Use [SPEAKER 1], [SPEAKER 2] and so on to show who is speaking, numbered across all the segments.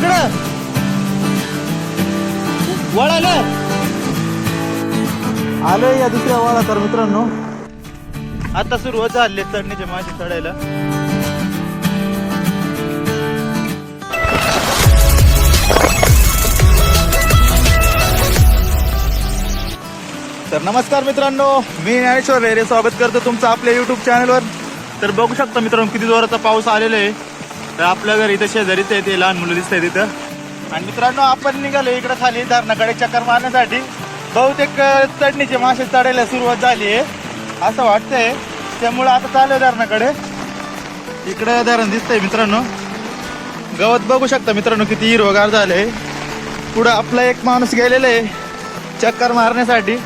[SPEAKER 1] तिकडं ना आलं या दुसऱ्या वळा तर मित्रांनो. आता सुरुवात झाली चढणीचे माझे चढायला. तर नमस्कार मित्रांनो मी ज्ञानेश्वर रेरे. स्वागत करतो तुमचं आपल्या युट्यूब चॅनलवर तर बघू शकता मित्रांनो किती जोराचा पाऊस आलेला आहे. तर आपल्या घरी इथं शेजारीच आहे ते लहान मुलं दिसत आहे तिथं आणि मित्रांनो आपण निघालो इकडं खाली धरणाकडे चक्कर मारण्यासाठी. बहुतेक चढणीचे मासे चढायला सुरुवात झाली आहे असं वाटतंय. त्यामुळं आता चालू आहे धरणाकडे. इकडं धरण दिसतंय मित्रांनो. गवत बघू शकता मित्रांनो किती हिरवगार झालंय. पुढं आपला एक माणूस गेलेला आहे चक्कर मारण्यासाठी.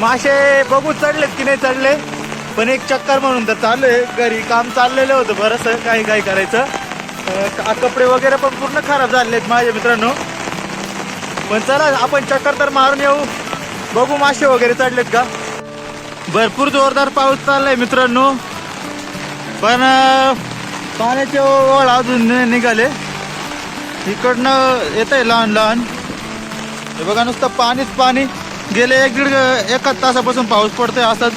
[SPEAKER 1] मासे बघू चढलेत की नाही चढले पण एक चक्कर म्हणून तर चालू आहे घरी काम चाललेलं होतं बरंच काही काही करायचं. कपडे वगैरे पण पूर्ण खराब झाले आहेत माझे मित्रांनो. पण चला आपण चक्कर तर मारून येऊ. बघू मासे वगैरे चढलेत का? भरपूर जोरदार पाऊस चाललाय मित्रांनो. पण पाण्याचे ओळ अजून निघाले. इकडनं येत आहे लहान लहान. हे बघा नुसतं पाणीच पाणी. गेले एक दीड एकाच तासापासून पाऊस पडतोय असंच.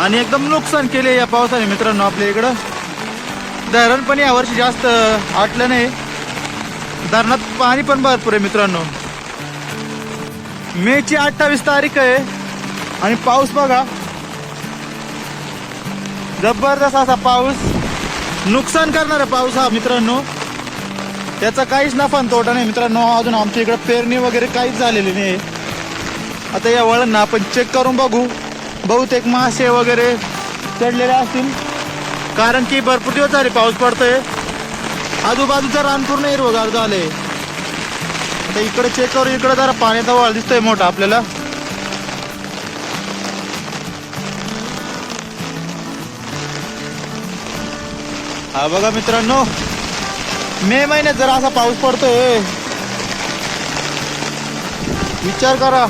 [SPEAKER 1] आणि एकदम नुकसान केले या पावसाने मित्रांनो आपल्या इकडं. धरण पण यावर्षी जास्त आटलं नाही. धरणात पाणी पण भरपूर आहे मित्रांनो. मेची अठ्ठावीस तारीख आहे. आणि पाऊस बघा. जबरदस्त असा पाऊस. नुकसान करणारा पाऊस हा मित्रांनो. त्याचा काहीच नफा तोटा नाही मित्रांनो. अजून आमच्या इकडे पेरणी वगैरे काहीच झालेली नाही. आता या वळण आपण चेक करून बघू. बहुतेक मासे वगैरे चढलेले असतील. कारण की भरपूर दिवस झाले पाऊस पडतोय. आजूबाजूचं रान पूर्ण हिरवगार झाले. आता इकडे चेक करू इकडे जरा पाण्याचा वाळ दिसतोय मोठा आपल्याला. हा बघा मित्रांनो मे महिन्यात जरा असा पाऊस पडतोय. विचार करा.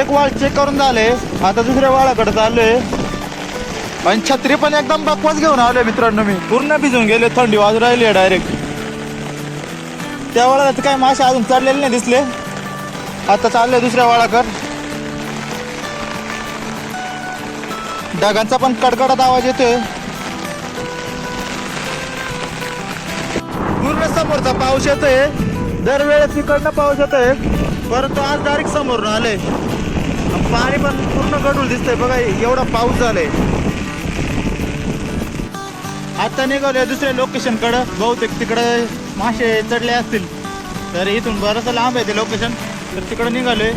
[SPEAKER 1] एक वाळ चेक करून झाले आता दुसऱ्या वाळाकडे चाललोय. आणि छत्री पण एकदम बकवास घेऊन आलोय मित्रांनो मी. पूर्ण भिजून गेले थंडी वाजू राहिली डायरेक्ट त्या वाळात काय मासे अजून चढलेले नाही दिसले. आता चालले दुसऱ्या वळाकर. ढगांचा पण कडकडत आवाज येतोय. पूर्ण समोरचा पाऊस येतोय. दरवेळेस तिकडनं पाऊस येतोय. परंतु आज डायरेक्ट समोरून आले पाणी पण पूर्ण गडूल दिसतंय. बघा एवढा पाऊस झालाय. आता निघालोय दुसऱ्या लोकेशन कडं. बहुतेक तिकडं मासे चढले असतील. तर इथून बरंच लांब आहे ते लोकेशन तर तिकडं निघालोय.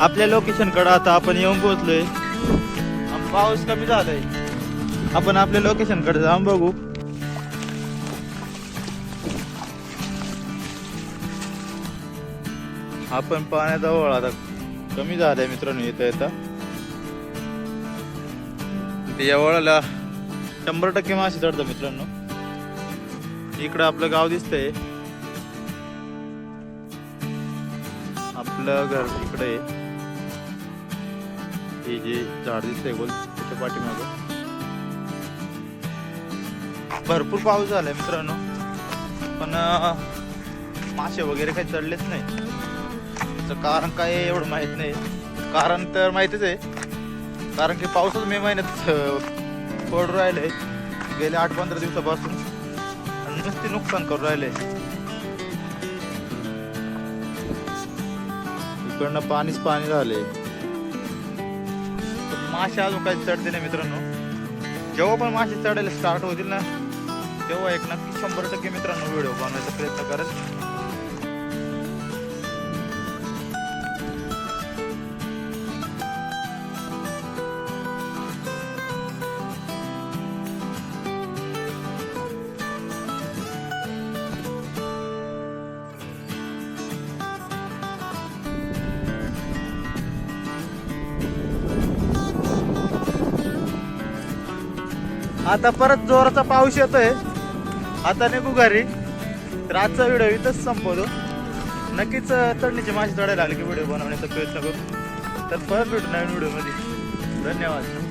[SPEAKER 1] आपल्या लोकेशन कडं आता आपण येऊन पोहोचलोय. पाऊस कमी झालाय. आपण आपल्या लोकेशनकडे जाऊन बघू. आपण पाण्याचा ओळ आता कमी झालाय मित्रांनो येता येता ते या शंभर टक्के मासे चढतं मित्रांनो. इकडं आपलं गाव दिसतंय. आपलं घर इकडे हे जे झाड दिसतंय गोल त्याच्या पाठीमागं. भरपूर पाऊस झालाय मित्रांनो. पण मासे वगैरे काही चढलेच नाही त्याचं कारण काय एवढं माहीत नाही. कारण तर माहितीच आहे. कारण की पाऊसच मे महिन्यात पडू पडून राहिले. गेले आठ पंधरा दिवसापासून. आणि नुसते नुकसान करून राहिले. इकडनं पाणीच पाणी झाले मासे अजून काही चढते नाही मित्रांनो. जेव्हा पण मासे चढायला स्टार्ट होतील ना तेव्हा एक नक्की शंभर टक्के मित्रांनो व्हिडिओ बनवायचा प्रयत्न करत आता परत जोराचा पाऊस येतोय. आता निघू घरी. तर आजचा व्हिडिओ इथंच संपवतो. नक्कीच अं, माझी मासे चढायला की व्हिडिओ बनवण्याचा प्रयत्न करू तर परत भेटू नवीन व्हिडिओमध्ये. धन्यवाद.